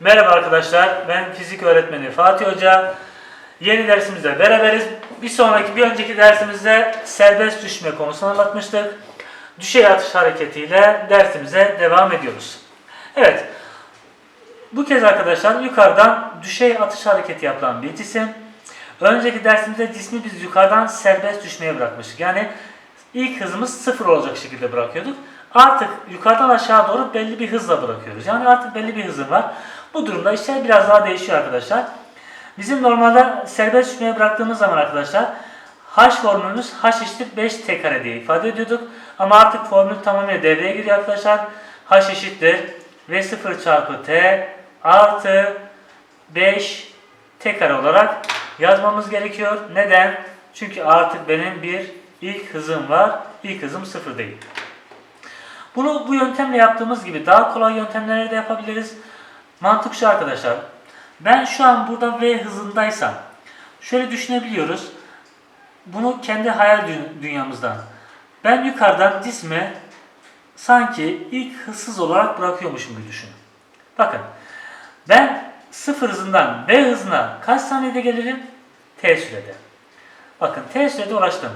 Merhaba arkadaşlar, ben fizik öğretmeni Fatih Hoca. Yeni dersimizde beraberiz. Bir sonraki, bir önceki dersimizde serbest düşme konusunu anlatmıştık. Düşey atış hareketiyle dersimize devam ediyoruz. Evet, bu kez arkadaşlar yukarıdan düşey atış hareketi yapılan bir cisim. Önceki dersimizde cismi biz yukarıdan serbest düşmeye bırakmıştık. Yani ilk hızımız sıfır olacak şekilde bırakıyorduk. Artık yukarıdan aşağı doğru belli bir hızla bırakıyoruz. Yani artık belli bir hızım var. Bu durumda işler biraz daha değişiyor arkadaşlar. Bizim normalde serbest düşmeye bıraktığımız zaman arkadaşlar H formülümüz H eşittir 5 t kare diye ifade ediyorduk. Ama artık formül tamamıyla devreye giriyor arkadaşlar. H eşittir V0 çarpı T artı 5 t kare olarak yazmamız gerekiyor. Neden? Çünkü artık benim bir ilk hızım var. İlk hızım sıfır değil. Bunu bu yöntemle yaptığımız gibi daha kolay yöntemlerle de yapabiliriz. Mantık şu arkadaşlar. Ben şu an burada V hızındaysam şöyle düşünebiliyoruz. Bunu kendi hayal dü- dünyamızdan. Ben yukarıdan cisme sanki ilk hızsız olarak bırakıyormuşum gibi düşünün. Bakın ben sıfır hızından V hızına kaç saniyede gelirim? T sürede. Bakın T sürede ulaştım.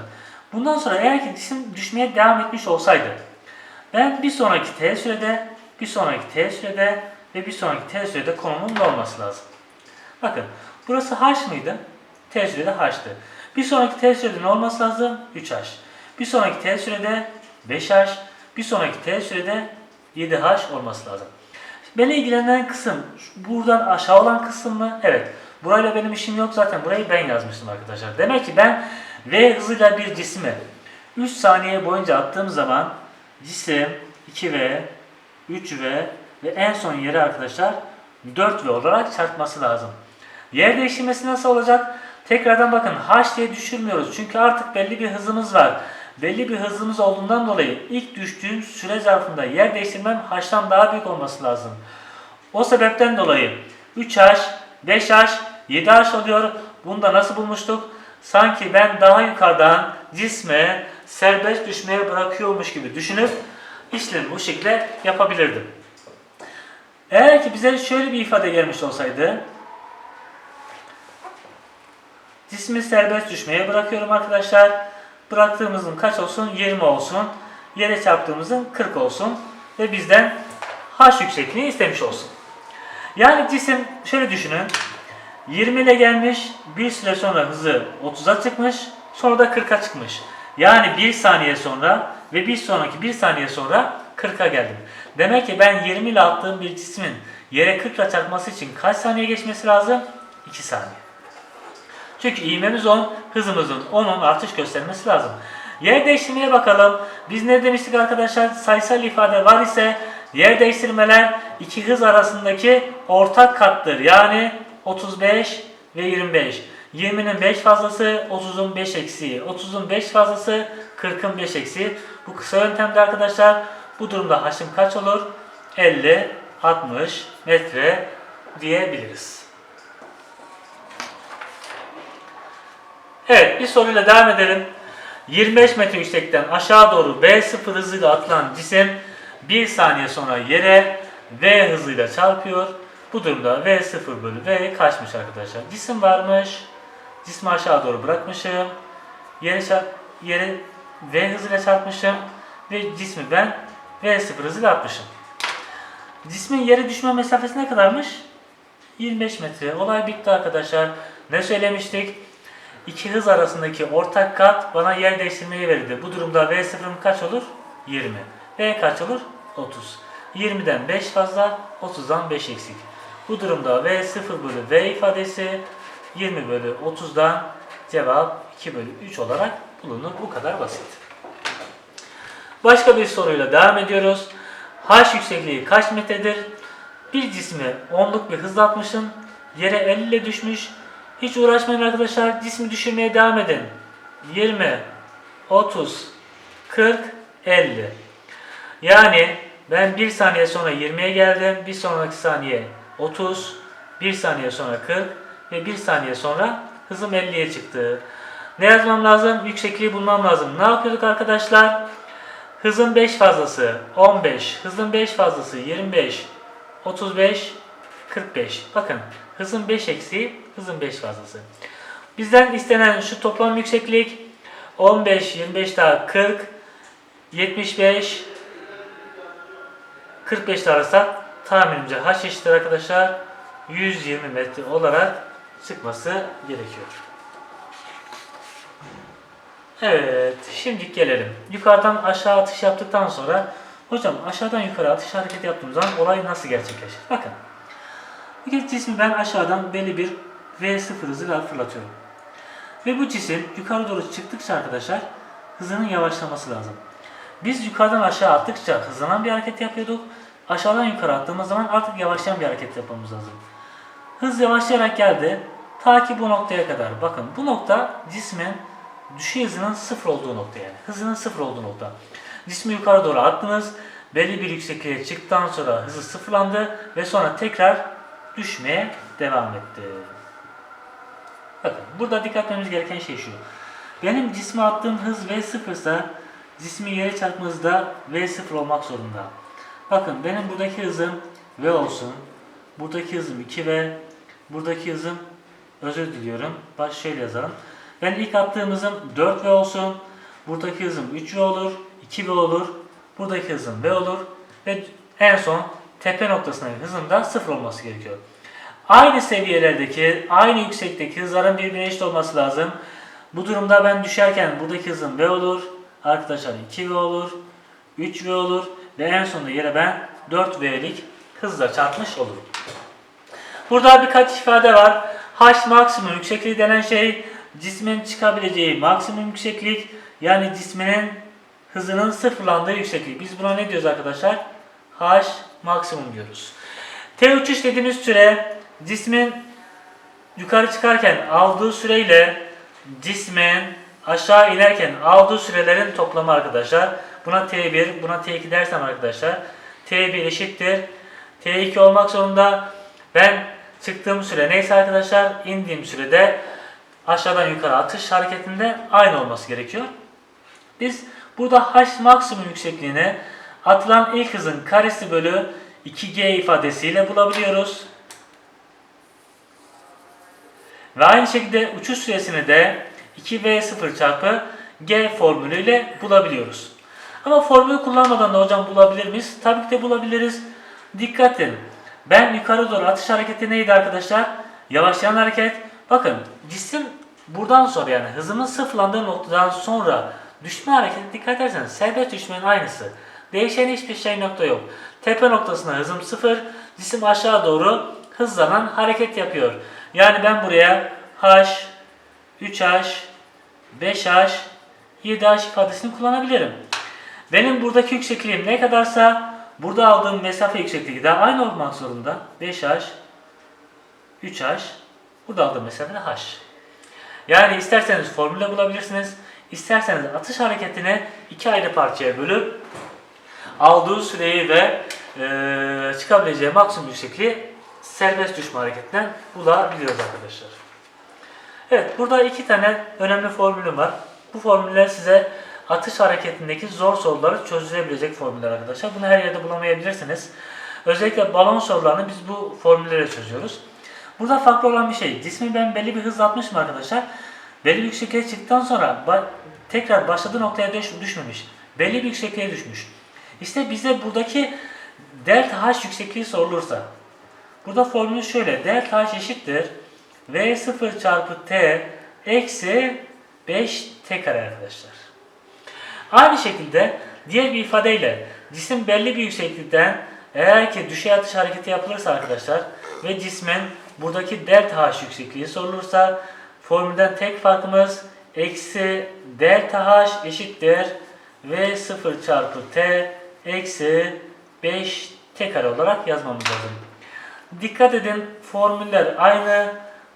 Bundan sonra eğer ki cisim düşmeye devam etmiş olsaydı ben bir sonraki T sürede, bir sonraki T sürede ve bir sonraki T sürede konumun ne olması lazım? Bakın burası H mıydı? T sürede H'tı. Bir sonraki T sürede ne olması lazım? 3H. Bir sonraki T sürede 5H. Bir sonraki T sürede 7H olması lazım. Beni ilgilenen kısım buradan aşağı olan kısım mı? Evet. Burayla benim işim yok zaten. Burayı ben yazmıştım arkadaşlar. Demek ki ben V hızıyla bir cismi 3 saniye boyunca attığım zaman cisim 2V, 3V ve en son yere arkadaşlar 4V olarak çarpması lazım. Yer değiştirmesi nasıl olacak? Tekrardan bakın H diye düşürmüyoruz. Çünkü artık belli bir hızımız var. Belli bir hızımız olduğundan dolayı ilk düştüğüm süre zarfında yer değiştirmem H'tan daha büyük olması lazım. O sebepten dolayı 3H, 5H, 7H oluyor. Bunu da nasıl bulmuştuk? Sanki ben daha yukarıdan cisme serbest düşmeye bırakıyormuş gibi düşünüp işlemi bu şekilde yapabilirdim. Eğer ki bize şöyle bir ifade gelmiş olsaydı Cismi serbest düşmeye bırakıyorum arkadaşlar. Bıraktığımızın kaç olsun? 20 olsun. Yere çarptığımızın 40 olsun. Ve bizden H yüksekliğini istemiş olsun. Yani cisim şöyle düşünün. 20 ile gelmiş. Bir süre sonra hızı 30'a çıkmış. Sonra da 40'a çıkmış. Yani 1 saniye sonra ve bir sonraki 1 saniye sonra 40'a geldim. Demek ki ben 20 ile attığım bir cismin yere 40 ile çarpması için kaç saniye geçmesi lazım? 2 saniye. Çünkü ivmemiz 10, hızımızın 10'un artış göstermesi lazım. Yer değiştirmeye bakalım. Biz ne demiştik arkadaşlar? Sayısal ifade var ise yer değiştirmeler iki hız arasındaki ortak kattır. Yani 35 ve 25. 20'nin 5 fazlası 30'un 5 eksiği. 30'un 5 fazlası 40'ın 5 eksiği. Bu kısa yöntemde arkadaşlar bu durumda haşim kaç olur? 50, 60 metre diyebiliriz. Evet bir soruyla devam edelim. 25 metre yüksekten aşağı doğru V0 hızıyla atılan cisim 1 saniye sonra yere V hızıyla çarpıyor. Bu durumda V0 bölü V kaçmış arkadaşlar? Cisim varmış. Cismi aşağı doğru bırakmışım. Yere, çarp, yere V hızıyla çarpmışım. Ve cismi ben V0 hızıyla atmışım. Cismin yere düşme mesafesi ne kadarmış? 25 metre. Olay bitti arkadaşlar. Ne söylemiştik? İki hız arasındaki ortak kat bana yer değiştirmeyi verirdi. Bu durumda V sıfırım kaç olur? 20. V kaç olur? 30. 20'den 5 fazla, 30'dan 5 eksik. Bu durumda V 0 bölü V ifadesi 20 bölü 30'dan cevap 2 bölü 3 olarak bulunur. Bu kadar basit. Başka bir soruyla devam ediyoruz. H yüksekliği kaç metredir? Bir cismi onluk bir hızla atmışım. Yere 50 ile düşmüş. Hiç uğraşmayın arkadaşlar. Cismi düşürmeye devam edin. 20, 30, 40, 50. Yani ben bir saniye sonra 20'ye geldim. Bir sonraki saniye 30, bir saniye sonra 40 ve bir saniye sonra hızım 50'ye çıktı. Ne yazmam lazım? Yüksekliği bulmam lazım. Ne yapıyorduk arkadaşlar? Hızın 5 fazlası 15, hızın 5 fazlası 25, 35, 45. Bakın hızın 5 eksiği, hızın 5 fazlası. Bizden istenen şu toplam yükseklik 15, 25 daha 40, 75, 45 arasında tahminimce h eşittir arkadaşlar 120 metre olarak çıkması gerekiyor. Evet, şimdi gelelim. Yukarıdan aşağı atış yaptıktan sonra hocam aşağıdan yukarı atış hareketi yaptığım zaman olay nasıl gerçekleşir? Bakın. Bir cismi ben aşağıdan belli bir V0 hızıyla fırlatıyorum. Ve bu cisim yukarı doğru çıktıkça arkadaşlar hızının yavaşlaması lazım. Biz yukarıdan aşağı attıkça hızlanan bir hareket yapıyorduk. Aşağıdan yukarı attığımız zaman artık yavaşlayan bir hareket yapmamız lazım. Hız yavaşlayarak geldi. Ta ki bu noktaya kadar. Bakın bu nokta cismin düşey hızının sıfır olduğu nokta yani. Hızının sıfır olduğu nokta. Cismi yukarı doğru attınız. Belli bir yüksekliğe çıktıktan sonra hızı sıfırlandı ve sonra tekrar düşmeye devam etti. Bakın burada dikkat etmemiz gereken şey şu. Benim cisme attığım hız V0 ise cismi yere çarpma hızı da V0 olmak zorunda. Bakın benim buradaki hızım V olsun. Buradaki hızım 2V. Buradaki hızım özür diliyorum. Baş şöyle yazalım. Ben ilk attığım hızım 4V olsun. Buradaki hızım 3V olur. 2V olur. Buradaki hızım V olur. Ve en son tepe noktasındaki hızın da 0 olması gerekiyor. Aynı seviyelerdeki, aynı yüksekteki hızların birbirine eşit olması lazım. Bu durumda ben düşerken buradaki hızım V olur. Arkadaşlar 2V olur. 3V olur. Ve en sonunda yere ben 4V'lik hızla çarpmış olurum. Burada birkaç ifade var. H maksimum yüksekliği denen şey cismin çıkabileceği maksimum yükseklik yani cisminin hızının sıfırlandığı yükseklik. Biz buna ne diyoruz arkadaşlar? H maksimum diyoruz. T uçuş dediğimiz süre cismin yukarı çıkarken aldığı süreyle cismin aşağı inerken aldığı sürelerin toplamı arkadaşlar. Buna T1, buna T2 dersem arkadaşlar. T1 eşittir. T2 olmak zorunda. Ben çıktığım süre neyse arkadaşlar indiğim sürede aşağıdan yukarı atış hareketinde aynı olması gerekiyor. Biz burada h maksimum yüksekliğini atılan ilk hızın karesi bölü 2g ifadesiyle bulabiliyoruz. Ve aynı şekilde uçuş süresini de 2v0 çarpı g formülüyle bulabiliyoruz. Ama formülü kullanmadan da hocam bulabilir miyiz? Tabii ki de bulabiliriz. Dikkat edin. Ben yukarı doğru atış hareketi neydi arkadaşlar? Yavaşlayan hareket. Bakın cisim buradan sonra yani hızımın sıfırlandığı noktadan sonra düşme hareketi dikkat ederseniz serbest düşmenin aynısı. Değişen hiçbir şey nokta yok. Tepe noktasında hızım sıfır. Cisim aşağı doğru hızlanan hareket yapıyor. Yani ben buraya h, 3h, 5h, 7h ifadesini kullanabilirim. Benim buradaki yüksekliğim ne kadarsa burada aldığım mesafe yüksekliği de aynı olmak zorunda. 5h, 3h, burada aldığım mesafe de h. Yani isterseniz formülle bulabilirsiniz. İsterseniz atış hareketini iki ayrı parçaya bölüp aldığı süreyi ve e, çıkabileceği maksimum yüksekliği serbest düşme hareketinden bulabiliyoruz arkadaşlar. Evet burada iki tane önemli formülüm var. Bu formüller size atış hareketindeki zor soruları çözülebilecek formüller arkadaşlar. Bunu her yerde bulamayabilirsiniz. Özellikle balon sorularını biz bu formüllerle çözüyoruz. Burada farklı olan bir şey. Cismi ben belli bir hızla atmışım arkadaşlar. Belli bir yüksekliğe çıktıktan sonra ba- tekrar başladığı noktaya düş- düşmemiş. Belli bir yüksekliğe düşmüş. İşte bize buradaki delta h yüksekliği sorulursa burada formülü şöyle. Delta h eşittir v0 çarpı t eksi 5 t kare arkadaşlar. Aynı şekilde diğer bir ifadeyle cisim belli bir yükseklikten eğer ki düşey atış hareketi yapılırsa arkadaşlar ve cismin buradaki delta h yüksekliği sorulursa formülden tek farkımız eksi delta h eşittir v0 çarpı t eksi 5 t kare olarak yazmamız lazım. Dikkat edin formüller aynı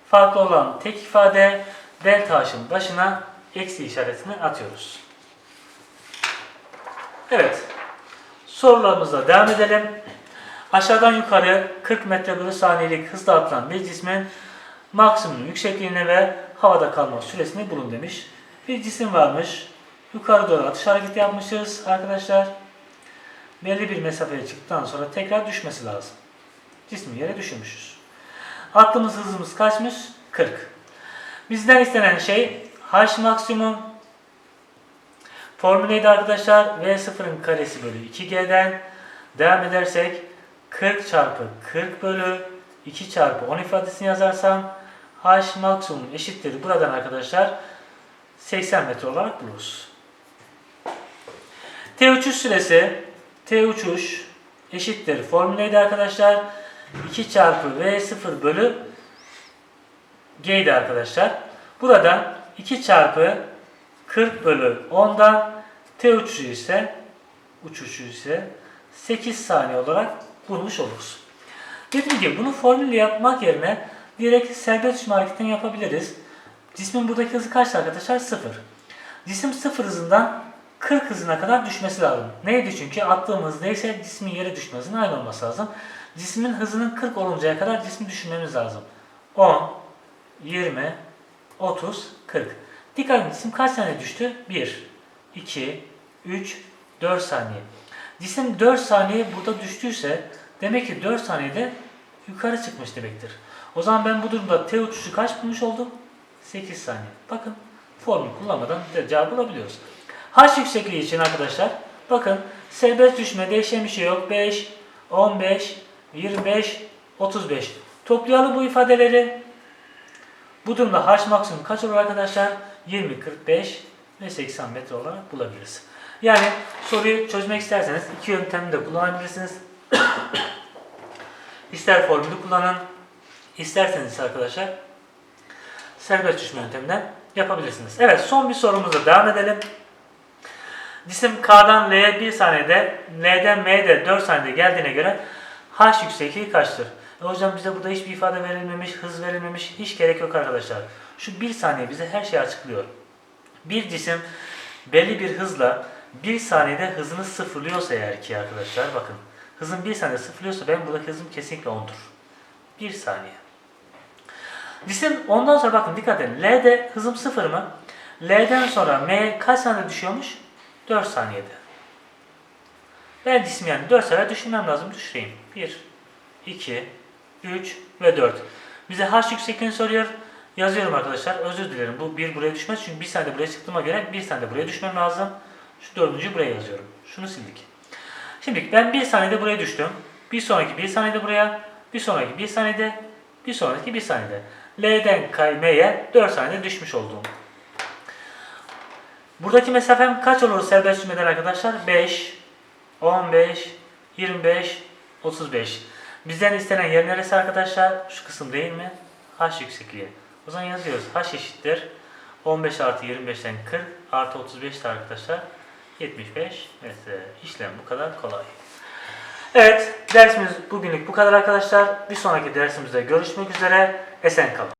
farklı olan tek ifade delta h'ın başına eksi işaretini atıyoruz. Evet. Sorularımıza devam edelim. Aşağıdan yukarı 40 metre bölü saniyelik hızla atılan bir cismin maksimum yüksekliğine ve havada kalma süresini bulun demiş. Bir cisim varmış. Yukarı doğru atış hareketi yapmışız arkadaşlar. Belli bir mesafeye çıktıktan sonra tekrar düşmesi lazım. cismi yere düşürmüşüz. Attığımız hızımız kaçmış? 40. Bizden istenen şey h maksimum Formül neydi arkadaşlar? V0'ın karesi bölü 2G'den devam edersek 40 çarpı 40 bölü 2 çarpı 10 ifadesini yazarsam H maksimum eşittir. Buradan arkadaşlar 80 metre olarak buluruz. T uçuş süresi T uçuş eşittir. Formül neydi arkadaşlar? 2 çarpı V0 bölü G'ydi arkadaşlar. Buradan 2 çarpı 40 bölü 10'dan T uçuşu ise uçuşu ise 8 saniye olarak bulmuş oluruz. Dediğim gibi bunu formülle yapmak yerine direkt serbest düşme hareketini yapabiliriz. Cismin buradaki hızı kaç arkadaşlar? 0. Cisim 0 hızından 40 hızına kadar düşmesi lazım. Neydi çünkü? Attığım hız neyse cismin yere düşme hızının aynı olması lazım. Cismin hızının 40 oluncaya kadar cismi düşünmemiz lazım. 10, 20, 30, 40. Dikkat edin cisim kaç saniye düştü? 1, 2, 3, 4 saniye. Cisim 4 saniye burada düştüyse demek ki 4 saniyede yukarı çıkmış demektir. O zaman ben bu durumda T uçuşu kaç bulmuş oldum? 8 saniye. Bakın formül kullanmadan cevabı bulabiliyoruz. H yüksekliği için arkadaşlar bakın serbest düşme değişen bir şey yok. 5, 15, 25, 35. Toplayalım bu ifadeleri. Bu durumda H maksimum kaç olur arkadaşlar? 20, 45 ve 80 metre olarak bulabiliriz. Yani soruyu çözmek isterseniz iki yöntemi de kullanabilirsiniz. İster formülü kullanın, isterseniz arkadaşlar serbest düşme yönteminden yapabilirsiniz. Evet son bir sorumuza devam edelim. Cisim K'dan L'ye 1 saniyede, L'den M'ye de 4 saniyede geldiğine göre H yüksekliği kaçtır? E hocam bize burada hiçbir ifade verilmemiş, hız verilmemiş, hiç gerek yok arkadaşlar. Şu 1 saniye bize her şeyi açıklıyor. Bir cisim belli bir hızla 1 saniyede hızını sıfırlıyorsa eğer ki arkadaşlar bakın. Hızın 1 saniyede sıfırlıyorsa ben buradaki hızım kesinlikle 10'dur. 1 saniye. Cisim ondan sonra bakın dikkat edin. L'de hızım 0 mı? L'den sonra M kaç saniyede düşüyormuş? 4 saniyede. Ben cisim yani 4 sefer düşünmem lazım. Düşüreyim. 1, 2, 3 ve 4. Bize H yüksekliğini soruyor. Yazıyorum arkadaşlar. Özür dilerim. Bu 1 buraya düşmez. Çünkü 1 saniyede buraya çıktığıma göre 1 saniyede buraya düşmem lazım. Şu dördüncü buraya yazıyorum. Şunu sildik. Şimdi ben 1 saniyede buraya düştüm. Bir sonraki 1 saniyede buraya. Bir sonraki 1 saniyede. Bir sonraki 1 saniyede. L'den kaymaya 4 saniyede düşmüş oldum. Buradaki mesafem kaç olur serbest düşmeden arkadaşlar? 5, 15, 25, 35. Bizden istenen yer neresi arkadaşlar? Şu kısım değil mi? H yüksekliği. O zaman yazıyoruz. H eşittir. 15 artı 25'ten 40 artı 35 de arkadaşlar 75 metre. İşlem bu kadar kolay. Evet dersimiz bugünlük bu kadar arkadaşlar. Bir sonraki dersimizde görüşmek üzere. Esen kalın.